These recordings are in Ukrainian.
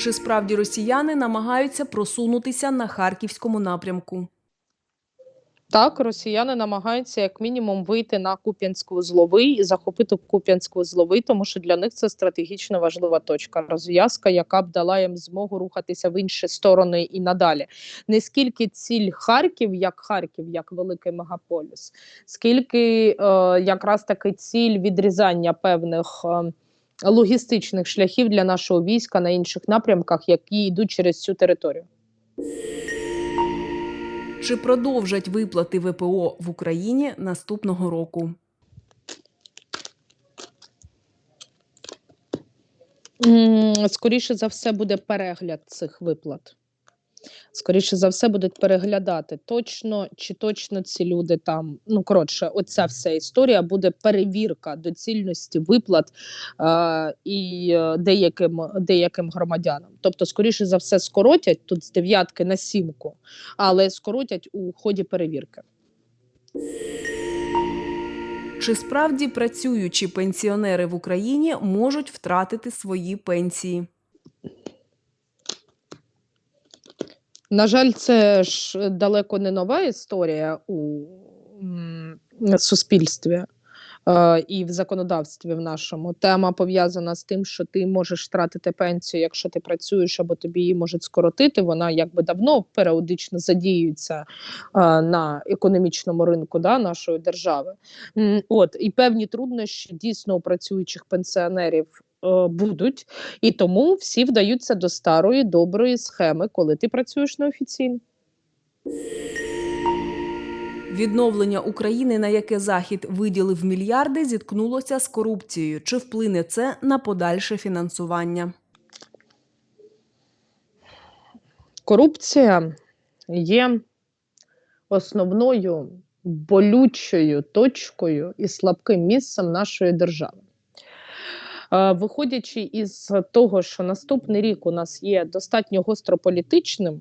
Чи справді росіяни намагаються просунутися на харківському напрямку? Так, росіяни намагаються як мінімум вийти на Куп'янськ-Вузловий і захопити Куп'янськ-Вузловий, тому що для них це стратегічно важлива точка розв'язка, яка б дала їм змогу рухатися в інші сторони і надалі. Не скільки ціль Харків, як Харків, як великий мегаполіс, скільки е, якраз таки ціль відрізання певних. Е, Логістичних шляхів для нашого війська на інших напрямках, які йдуть через цю територію. Чи продовжать виплати ВПО в Україні наступного року? Скоріше за все, буде перегляд цих виплат. Скоріше за все, будуть переглядати точно, чи точно ці люди там. Ну, коротше, оця вся історія буде перевірка доцільності виплат е, і деяким, деяким громадянам. Тобто, скоріше за все, скоротять тут з дев'ятки на сімку, але скоротять у ході перевірки. Чи справді працюючі пенсіонери в Україні можуть втратити свої пенсії? На жаль, це ж далеко не нова історія у суспільстві е, і в законодавстві в нашому. Тема пов'язана з тим, що ти можеш втратити пенсію, якщо ти працюєш, або тобі її можуть скоротити. Вона якби давно періодично задіюється е, на економічному ринку да, нашої держави. От і певні труднощі дійсно у працюючих пенсіонерів. Е, Будуть і тому всі вдаються до старої доброї схеми, коли ти працюєш неофіційно. Відновлення України, на яке Захід виділив мільярди, зіткнулося з корупцією. Чи вплине це на подальше фінансування? Корупція є основною болючою точкою і слабким місцем нашої держави. Е, Виходячи із того, що наступний рік у нас є достатньо гострополітичним,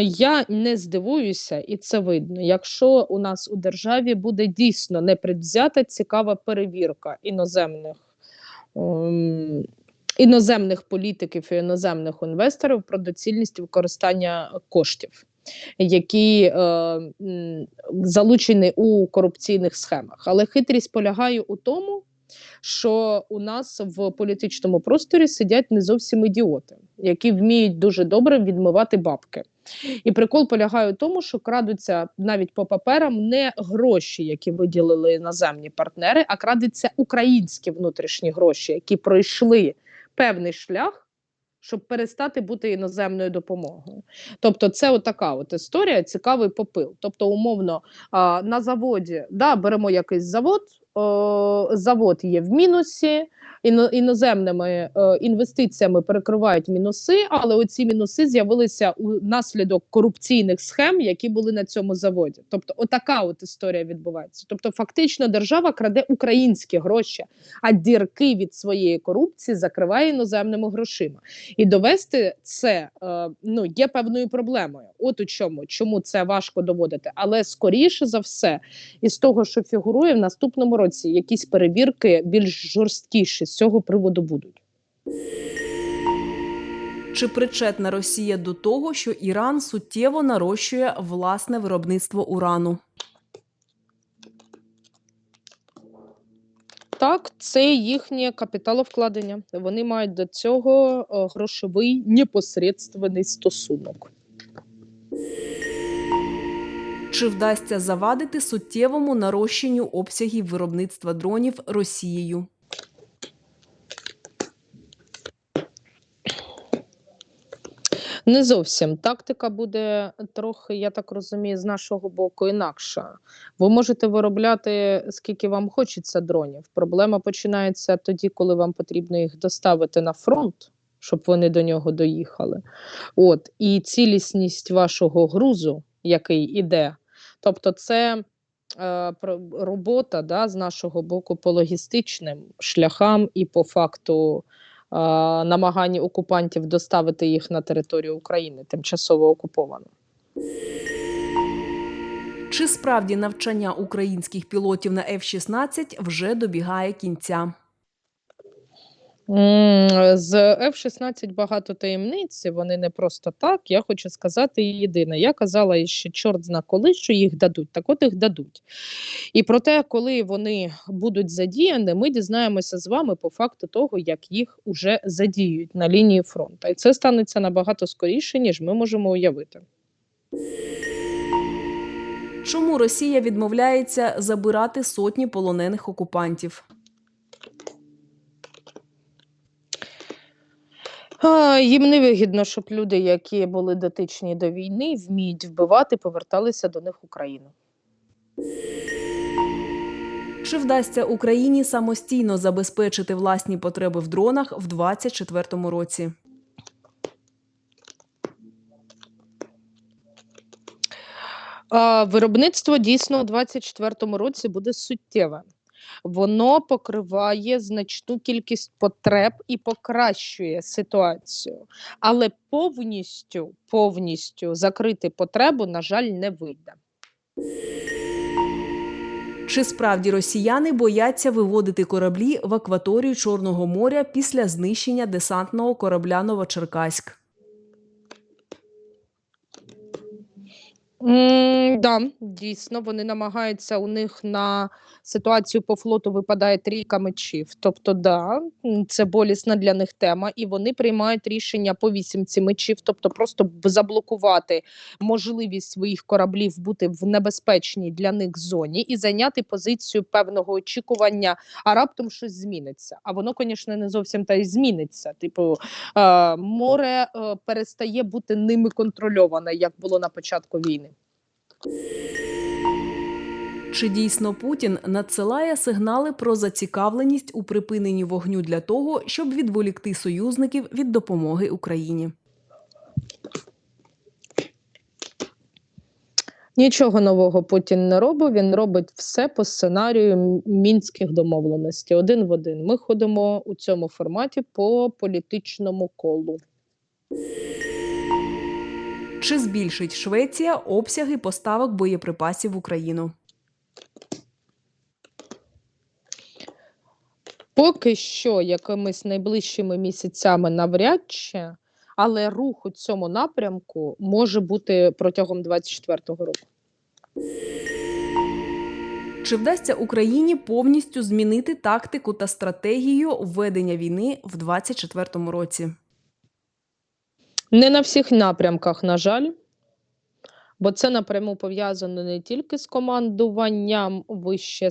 я не здивуюся, і це видно, якщо у нас у державі буде дійсно непредвзята цікава перевірка іноземних. ем, Іноземних політиків і іноземних інвесторів про доцільність використання коштів, які е, залучені у корупційних схемах. Але хитрість полягає у тому, що у нас в політичному просторі сидять не зовсім ідіоти, які вміють дуже добре відмивати бабки. І прикол полягає у тому, що крадуться навіть по паперам не гроші, які виділили іноземні партнери, а крадуться українські внутрішні гроші, які пройшли певний шлях, щоб перестати бути іноземною допомогою. Тобто, це отака от історія, цікавий попил. Тобто, умовно, на заводі да, беремо якийсь завод. О, Завод є в мінусі, іноземними е, інвестиціями перекривають мінуси, але оці мінуси з'явилися у наслідок корупційних схем, які були на цьому заводі. Тобто, отака от історія відбувається. Тобто, фактично, держава краде українські гроші, а дірки від своєї корупції закриває іноземними грошима. І довести це е, ну є певною проблемою. От у чому, чому це важко доводити, але скоріше за все, із того, що фігурує в наступному році, якісь перевірки більш жорсткіші з цього приводу будуть. Чи причетна Росія до того, що Іран суттєво нарощує власне виробництво урану? Так, це їхнє капіталовкладення. Вони мають до цього е, грошовий непосередственний стосунок. Чи вдасться завадити суттєвому нарощенню обсягів виробництва дронів Росією? Не зовсім тактика буде трохи, я так розумію, з нашого боку інакша. Ви можете виробляти скільки вам хочеться дронів. Проблема починається тоді, коли вам потрібно їх доставити на фронт, щоб вони до нього доїхали. От і цілісність вашого грузу, який іде, тобто це. е, Робота да, з нашого боку по логістичним шляхам і по факту намагання окупантів доставити їх на територію України, тимчасово окуповану. Чи справді навчання українських пілотів на F-16 вже добігає кінця? З F-16 багато таємниць, вони не просто так. Я хочу сказати єдине. Я казала ще чорт зна коли, що їх дадуть, так от їх дадуть. І про те, коли вони будуть задіяні, ми дізнаємося з вами по факту того, як їх уже задіють на лінії фронту. І це станеться набагато скоріше, ніж ми можемо уявити. Чому Росія відмовляється забирати сотні полонених окупантів? А, їм не вигідно, щоб люди, які були дотичні до війни, вміють вбивати, поверталися до них в Україну. Чи вдасться Україні самостійно забезпечити власні потреби в дронах в 2024 році? Виробництво дійсно у 2024 році буде суттєве. Воно покриває значну кількість потреб і покращує ситуацію, але повністю, повністю закрити потребу, на жаль, не вийде. Чи справді росіяни бояться виводити кораблі в акваторію Чорного моря після знищення десантного корабля Новочеркаськ? Да, дійсно, вони намагаються у них на ситуацію по флоту випадає трійка мечів. Тобто, да, це болісна для них тема, і вони приймають рішення по вісімці мечів, тобто просто заблокувати можливість своїх кораблів бути в небезпечній для них зоні і зайняти позицію певного очікування, а раптом щось зміниться. А воно, звісно, не зовсім та й зміниться. Типу, е, море е, перестає бути ними контрольоване, як було на початку війни. Чи дійсно Путін надсилає сигнали про зацікавленість у припиненні вогню для того, щоб відволікти союзників від допомоги Україні? Нічого нового Путін не робить. Він робить все по сценарію мінських домовленостей. Один в один. Ми ходимо у цьому форматі по політичному колу. Чи збільшить Швеція обсяги поставок боєприпасів в Україну? Поки що, якимись найближчими місяцями навряд чи, але рух у цьому напрямку може бути протягом 2024 року. Чи вдасться Україні повністю змінити тактику та стратегію ведення війни в 2024 році? Не на всіх напрямках, на жаль, бо це напряму пов'язано не тільки з командуванням вище,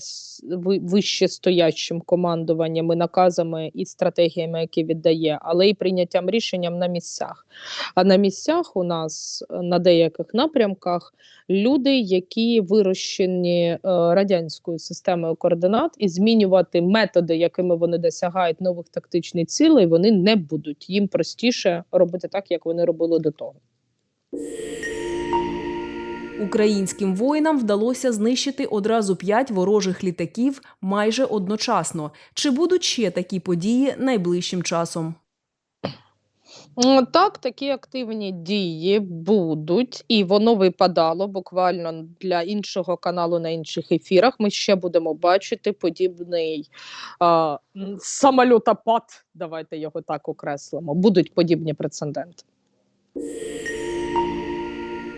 вище стоячим командуванням і наказами і стратегіями, які віддає, але й прийняттям рішенням на місцях. А на місцях у нас на деяких напрямках люди, які вирощені е, радянською системою координат, і змінювати методи, якими вони досягають нових тактичних цілей, вони не будуть. Їм простіше робити так, як вони робили до того. Українським воїнам вдалося знищити одразу п'ять ворожих літаків майже одночасно. Чи будуть ще такі події найближчим часом? Так, такі активні дії будуть, і воно випадало буквально для іншого каналу на інших ефірах. Ми ще будемо бачити подібний а, самольотопад. Давайте його так окреслимо. Будуть подібні прецеденти.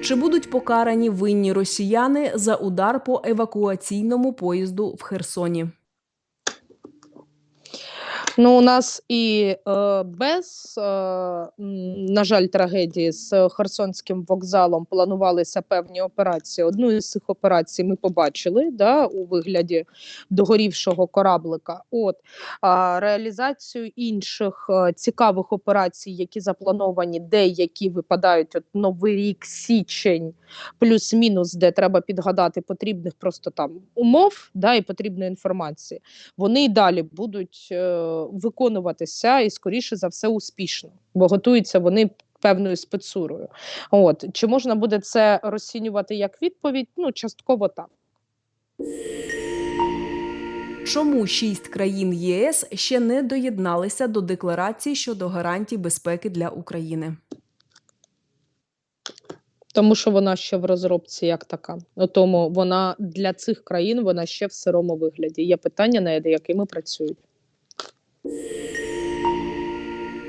Чи будуть покарані винні росіяни за удар по евакуаційному поїзду в Херсоні? Ну, у нас і е, без, е, на жаль, трагедії з Херсонським вокзалом планувалися певні операції. Одну із цих операцій ми побачили да, у вигляді догорівшого кораблика. От а реалізацію інших е, цікавих операцій, які заплановані, деякі випадають от новий рік, січень, плюс-мінус, де треба підгадати потрібних просто там умов да, і потрібної інформації вони і далі будуть е, виконуватися і, скоріше за все, успішно, бо готуються вони певною спецурою. От чи можна буде це розцінювати як відповідь? Ну, частково так. Чому шість країн ЄС ще не доєдналися до декларації щодо гарантій безпеки для України? Тому що вона ще в розробці як така. Ну, тому вона для цих країн вона ще в сирому вигляді. Є питання, над якими працюють.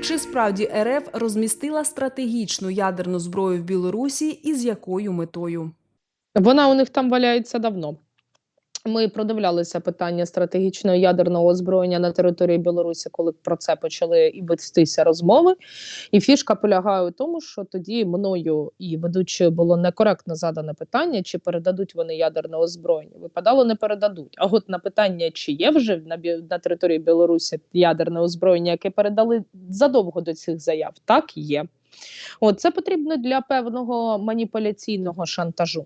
Чи справді РФ розмістила стратегічну ядерну зброю в Білорусі і з якою метою? Вона у них там валяється давно. Ми продивлялися питання стратегічного ядерного озброєння на території Білорусі, коли про це почали і вестися розмови. І фішка полягає у тому, що тоді мною і ведучою було некоректно задане питання, чи передадуть вони ядерне озброєння. Випадало, не передадуть. А от на питання, чи є вже на, на території Білорусі ядерне озброєння, яке передали задовго до цих заяв, так є. От це потрібно для певного маніпуляційного шантажу.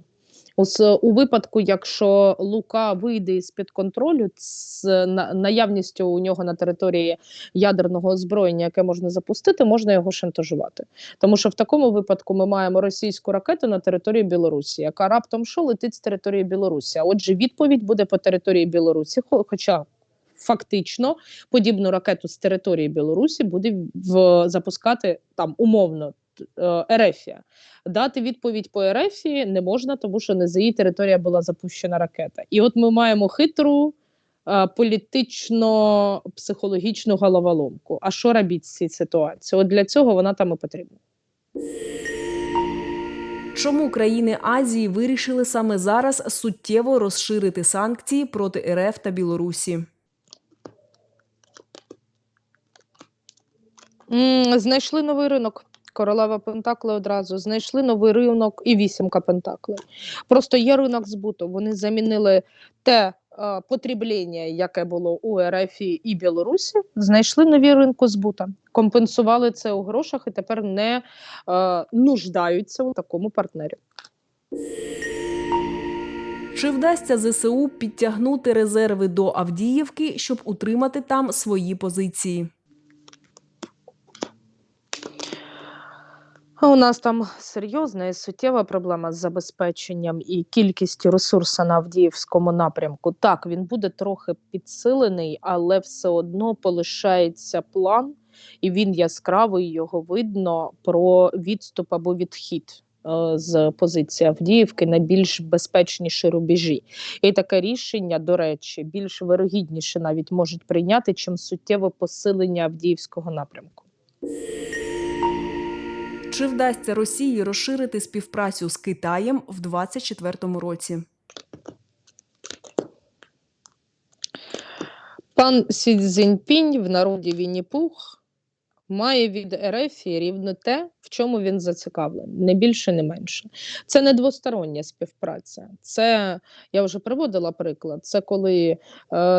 У, у випадку, якщо Лука вийде з під контролю з наявністю у нього на території ядерного озброєння, яке можна запустити, можна його шантажувати. Тому що в такому випадку ми маємо російську ракету на території Білорусі, яка раптом що летить з території Білорусі. А отже, відповідь буде по території Білорусі, хоча. Фактично, подібну ракету з території Білорусі буде в запускати там умовно е, Ерефія. Дати відповідь по Ерефії не можна, тому що не за її територія була запущена ракета. І от ми маємо хитру е, політично-психологічну головоломку. А що робити з цією ситуацією? От для цього вона там і потрібна. Чому країни Азії вирішили саме зараз суттєво розширити санкції проти РФ та Білорусі? Знайшли новий ринок. Королева Пентакли одразу знайшли новий ринок і вісімка Пентаклей. Просто є ринок збуту. Вони замінили те е, потреблення, яке було у РФ і Білорусі. Знайшли нові ринку збута, компенсували це у грошах і тепер не е, нуждаються у такому партнері. Чи вдасться ЗСУ підтягнути резерви до Авдіївки, щоб утримати там свої позиції? У нас там серйозна і суттєва проблема з забезпеченням і кількістю ресурсу на Авдіївському напрямку. Так, він буде трохи підсилений, але все одно полишається план, і він яскравий, його видно про відступ або відхід. е, З позиції Авдіївки на більш безпечніші рубежі, і таке рішення, до речі, більш вирогідніше навіть можуть прийняти, чим суттєве посилення Авдіївського напрямку. Чи вдасться Росії розширити співпрацю з Китаєм в 2024 році? Пан Сі Цзіньпінь в народі Вінні-Пух має від РФ рівно те, в чому він зацікавлений, не більше, не менше. Це не двостороння співпраця. Це я вже приводила приклад. Це коли е,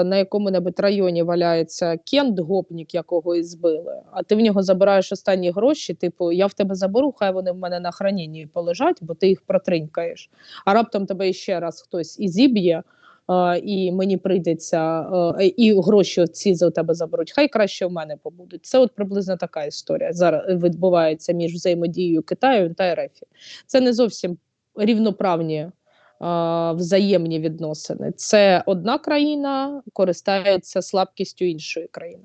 на якому-небудь районі валяється кент, гопнік, якого і збили, а ти в нього забираєш останні гроші. Типу, я в тебе заберу, хай вони в мене на храненні полежать, бо ти їх протринькаєш. А раптом тебе ще раз хтось і зіб'є. Е, і мені прийдеться, е, і гроші ці за тебе заберуть. Хай краще в мене побудуть. Це от приблизно така історія зараз відбувається між взаємодією Китаю та РФ. Це не зовсім рівноправні е, взаємні відносини. Це одна країна користається слабкістю іншої країни.